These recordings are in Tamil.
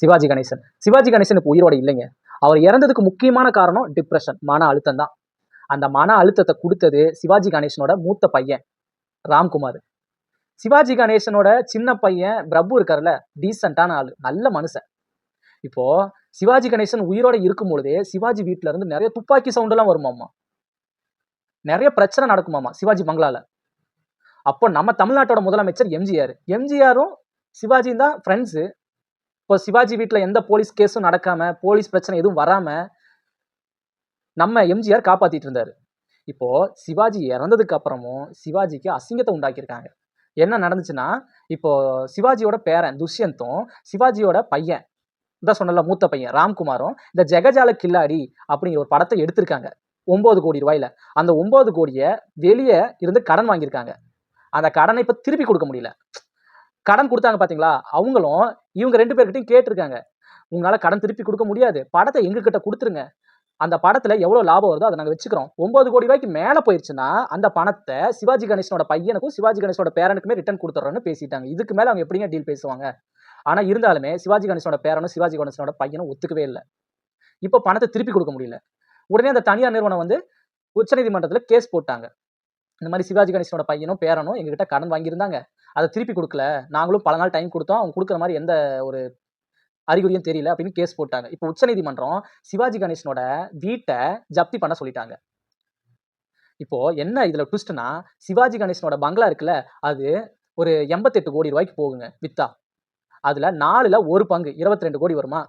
சிவாஜி கணேசன். சிவாஜி கணேசன் இப்போ உயிரோட இல்லைங்க. அவர் இறந்ததுக்கு முக்கியமான காரணம் டிப்ரெஷன் மன அழுத்தம் தான் அந்த மன அழுத்தத்தை கொடுத்தது சிவாஜி கணேசனோட மூத்த பையன் ராம்குமார். சிவாஜி கணேசனோட சின்ன பையன் பிரபு இருக்கார்ல டீசெண்டான ஆள் நல்ல மனுஷன். இப்போ சிவாஜி கணேசன் உயிரோட இருக்கும் பொழுதே சிவாஜி வீட்ல இருந்து நிறைய துப்பாக்கி சவுண்ட் எல்லாம் வருமாமா? நிறைய பிரச்சனை நடக்குமாமா சிவாஜி பங்களால? அப்போ நம்ம தமிழ்நாட்டோட முதலமைச்சர் எம்ஜிஆர். எம்ஜிஆரும் சிவாஜியும் தான் ஃப்ரெண்ட்ஸு இப்போ சிவாஜி வீட்டில் எந்த போலீஸ் கேஸும் நடக்காமல் போலீஸ் பிரச்சனை எதுவும் வராமல் நம்ம எம்ஜிஆர் காப்பாற்றிட்டு இருந்தார். இப்போது சிவாஜி இறந்ததுக்கு அப்புறமும் சிவாஜிக்கு அசிங்கத்தை உண்டாக்கியிருக்காங்க. என்ன நடந்துச்சுன்னா இப்போ சிவாஜியோட பேரன் துஷ்யந்தும் சிவாஜியோட பையன் தான் சொன்னல மூத்த பையன் ராம்குமாரும் இந்த ஜெகஜால கில்லாடி அப்படிங்கிற ஒரு படத்தை எடுத்திருக்காங்க ஒம்பது கோடி ரூபாயில. அந்த ஒம்பது கோடியை வெளியே இருந்து கடன் வாங்கியிருக்காங்க. அந்த கடனை இப்போ திருப்பி கொடுக்க முடியல. கடன் கொடுத்தாங்க பார்த்தீங்களா அவங்களும் இவங்க ரெண்டு பேர்கிட்டையும் கேட்டிருக்காங்க. உங்களால் கடன் திருப்பி கொடுக்க முடியாது. படத்தை எங்ககிட்ட கொடுத்துருங்க. அந்த படத்தில் எவ்வளோ லாபம் வருதோ அதை நாங்கள் வச்சுக்கிறோம். ஒம்பது கோடி ரூபாய்க்கு மேலே போயிடுச்சுன்னா அந்த பணத்தை சிவாஜி கணேசனோட பையனுக்கும் சிவாஜி கணேசனோட பேரனுக்குமே ரிட்டர்ன் கொடுத்துட்றோன்னு பேசிட்டாங்க. இதுக்கு மேலே அவங்க எப்படிங்க டீல் பேசுவாங்க? ஆனால் இருந்தாலுமே சிவாஜி கணேசனோட பேரனும் சிவாஜி கணேசனோட பையனும் ஒத்துக்கவே இல்லை. இப்போ பணத்தை திருப்பி கொடுக்க முடியல. உடனே அந்த தனியார் நிறுவனம் வந்து உச்சநீதிமன்றத்தில் கேஸ் போட்டாங்க. இந்த மாதிரி சிவாஜி கணேசனோட பையனும் பேரனும் எங்ககிட்ட கடன் வாங்கியிருந்தாங்க. அதை திருப்பி கொடுக்கல. நாங்களும் பல நாள் டைம் கொடுத்தோம். அவங்க கொடுக்குற மாதிரி எந்த ஒரு அறிகுறியும் தெரியல அப்படின்னு கேஸ் போட்டாங்க. இப்போ உச்சநீதிமன்றம் சிவாஜி கணேசனோட வீட்டை ஜப்தி பண்ண சொல்லிட்டாங்க. இப்போ என்ன இதுல ட்விஸ்ட்னா சிவாஜி கணேசனோட பங்களா இருக்குல்ல அது ஒரு எண்பத்தெட்டு கோடி ரூபாய்க்கு போகுங்க வித்தா. அதுல நாலுல ஒரு பங்கு இருபத்தி ரெண்டு கோடி வருமா?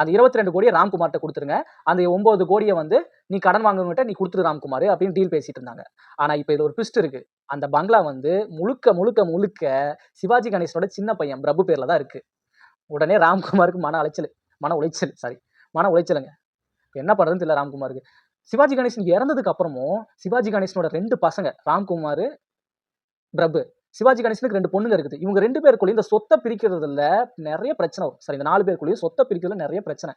அந்த இருபத்தி ரெண்டு கோடியை ராம்குமார்ட்ட கொடுத்துருங்க. அந்த ஒன்பது கோடியை வந்து நீ கடன் வாங்குவங்கிட்ட நீ கொடுத்துரு ராம்குமார் அப்படின்னு டீல் பேசிட்டு இருந்தாங்க. ஆனால் இப்போ இது ஒரு ட்விஸ்ட் இருக்கு. அந்த பங்களா வந்து முழுக்க முழுக்க முழுக்க சிவாஜி கணேசனோட சின்ன பையன் பிரபு பேரில் தான் இருக்கு. உடனே ராம்குமாருக்கு மன அலைச்சல் மன உளைச்சல் சாரி மன உளைச்சலுங்க. என்ன பண்ணுறதுன்னு தெரியல ராம்குமாருக்கு. சிவாஜி கணேசன் இறந்ததுக்கு அப்புறமும் சிவாஜி கணேசனோட ரெண்டு பசங்க ராம்குமார் பிரபு சிவாஜி கணேசனுக்கு ரெண்டு பொண்ணுங்க இருக்குது. இவங்க ரெண்டு பேருக்குள்ளேயும் இந்த சொத்தை பிரிக்கிறதுல நிறைய பிரச்சனை வரும். சார் இந்த நாலு பேருக்குள்ளேயும் சொத்தை பிரிக்கிறதுல நிறைய பிரச்சனை.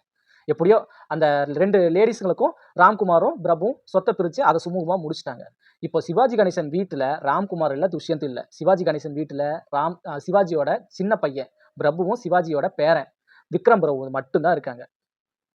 எப்படியோ அந்த ரெண்டு லேடிஸுங்களுக்கும் ராம்குமாரும் பிரபுவும் சொத்தை பிரித்து அதை சுமூகமாக முடிச்சிட்டாங்க. இப்போ சிவாஜி கணேசன் வீட்டில் ராம்குமார் இல்லை துஷ்யந்த் இல்லை. சிவாஜி கணேசன் வீட்டில் ராம் சிவாஜியோட சின்ன பையன் பிரபுவும் சிவாஜியோட பேரன். விக்ரம் பிரபு மட்டும்தான் இருக்காங்க.